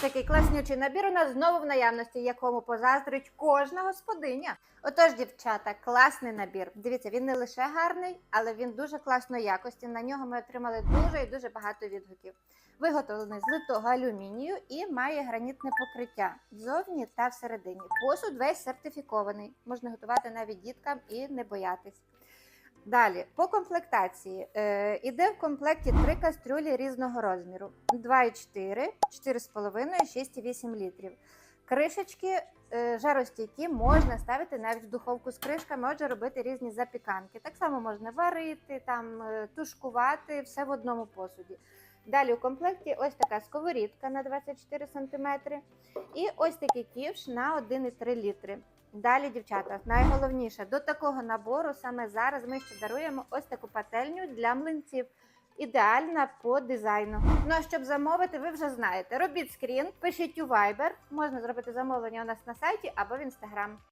такий класнючий набір у нас знову в наявності, якому позаздрить кожна господиня. Отож, дівчата, класний набір. Дивіться, він не лише гарний, але він дуже класної якості. На нього ми отримали дуже і дуже багато відгуків. Виготовлений з литого алюмінію і має гранітне покриття ззовні та всередині. Посуд весь сертифікований. Можна готувати навіть діткам і не боятись. Далі, по комплектації. Е, іде в комплекті три кастрюлі різного розміру: 2,4, 4,5, 6,8 літрів. Кришечки е, жаростійкі можна ставити навіть в духовку з кришками, отже, робити різні запіканки. Так само можна варити, там, е, тушкувати, все в одному посуді. Далі у комплекті ось така сковорідка на 24 см і ось такий ківш на 1,3 літри. Далі, дівчата, найголовніше до такого набору саме зараз ми ще даруємо ось таку пательню для млинців. Ідеальна по дизайну. Ну а щоб замовити, ви вже знаєте. Робіть скрін, пишіть у Viber. Можна зробити замовлення у нас на сайті або в Instagram.